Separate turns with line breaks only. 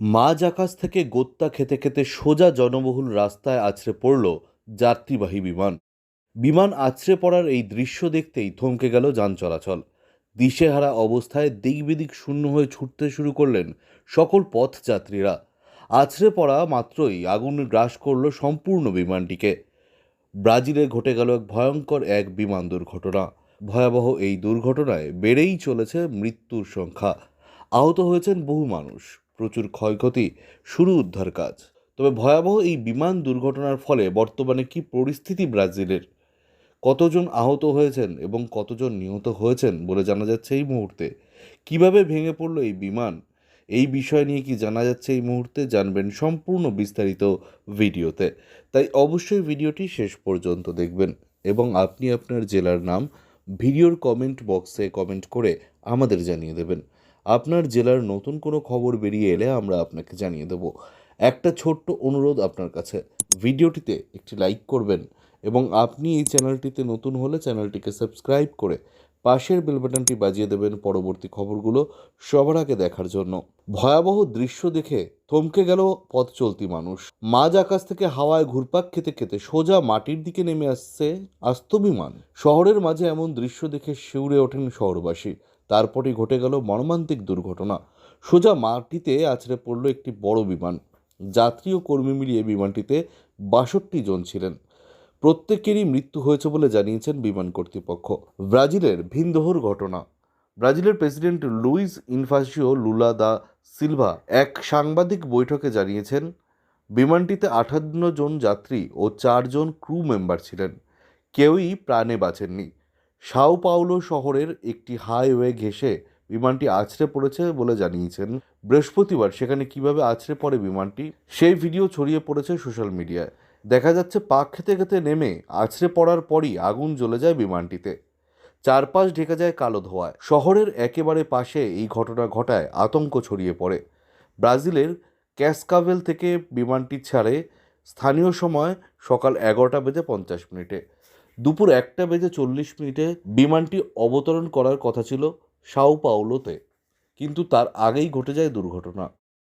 মাঝ আকাশ থেকে গোত্তা খেতে খেতে সোজা জনবহুল রাস্তায় আছড়ে পড়ল যাত্রীবাহী বিমান। বিমান আছড়ে পড়ার এই দৃশ্য দেখতেই থমকে গেল যান চলাচল। দিশেহারা অবস্থায় দিক বিদিক শূন্য হয়ে ছুটতে শুরু করলেন সকল পথযাত্রীরা। আছড়ে পড়া মাত্রই আগুন গ্রাস করল সম্পূর্ণ বিমানটিকে। ব্রাজিলে ঘটে গেল এক ভয়ঙ্কর এক বিমান দুর্ঘটনা। ভয়াবহ এই দুর্ঘটনায় বেড়েই চলেছে মৃত্যুর সংখ্যা। আহত হয়েছেন বহু মানুষ। প্রচুর ক্ষয়ক্ষতি, শুরু উদ্ধার কাজ। তবে ভয়াবহ এই বিমান দুর্ঘটনার ফলে বর্তমানে কি পরিস্থিতি ব্রাজিলের? কতজন আহত হয়েছেন এবং কতজন নিহত হয়েছেন বলে জানা যাচ্ছে এই মুহূর্তে? কীভাবে ভেঙে পড়ল এই বিমান? এই বিষয় নিয়ে কি জানা যাচ্ছে এই মুহূর্তে? জানবেন সম্পূর্ণ বিস্তারিত ভিডিওতে। তাই অবশ্যই ভিডিওটি শেষ পর্যন্ত দেখবেন এবং আপনি আপনার জেলার নাম ভিডিওর কমেন্ট বক্সে কমেন্ট করে আমাদের জানিয়ে দেবেন। আপনার জেলার নতুন কোনো খবর বেরিয়ে এলে আমরা আপনাকে জানিয়ে দেব। একটা ছোট্ট অনুরোধ আপনার কাছে। ভিডিওটিতে একটি লাইক করবেন এবং আপনি এই চ্যানেলটিতে নতুন হলে চ্যানেলটিকে সাবস্ক্রাইব করে পাশের বেলবাটনটি বাজিয়ে দেবেন পরবর্তী খবরগুলো সবার আগে দেখার জন্য। ভয়াবহ দৃশ্য দেখে থমকে গেল পথ চলতি মানুষ। মাঝ আকাশ থেকে হাওয়ায় ঘুরপাক খেতে খেতে সোজা মাটির দিকে নেমে আসছে আস্ত বিমান শহরের মাঝে এমন দৃশ্য দেখে শিউরে ওঠেন শহরবাসী। তারপরেই ঘটে গেল মর্মান্তিক দুর্ঘটনা। সোজা মাটিতে আছড়ে পড়ল একটি বড় বিমান। যাত্রী ও কর্মী মিলিয়ে বিমানটিতে বাষট্টি জন ছিলেন। প্রত্যেকেরই মৃত্যু হয়েছে বলে জানিয়েছেন বিমান কর্তৃপক্ষ। ব্রাজিলের ভিনদোহর ঘটনা। ব্রাজিলের president Luis Inacio Lula da Silva এক সাংবাদিক বৈঠকে জানিয়েছেন, বিমানটিতে আঠান্ন জন যাত্রী ও চারজন ক্রু মেম্বার ছিলেন। কেউই প্রাণে বাঁচেননি। সাও পাওলো শহরের একটি হাইওয়ে ঘেঁষে বিমানটি আছড়ে পড়েছে বলে জানিয়েছেন। বৃহস্পতিবার সেখানে কীভাবে আছড়ে পড়ে বিমানটি, সেই ভিডিও ছড়িয়ে পড়েছে সোশ্যাল মিডিয়ায়। দেখা যাচ্ছে, পাক খেতে খেতে নেমে আছড়ে পড়ার পরই আগুন জ্বলে যায় বিমানটিতে। চারপাশ ঢেকে যায় কালো ধোঁয়ায়। শহরের একেবারে পাশে এই ঘটনা ঘটায় আতঙ্ক ছড়িয়ে পড়ে। ব্রাজিলের ক্যাসকাভেল থেকে বিমানটি ছাড়ে স্থানীয় সময় সকাল এগারোটা বেজে পঞ্চাশ মিনিটে। দুপুর একটা বেজে চল্লিশ মিনিটে বিমানটি অবতরণ করার কথা ছিল সাও পাওলোতে। কিন্তু তার আগেই ঘটে যায় দুর্ঘটনা।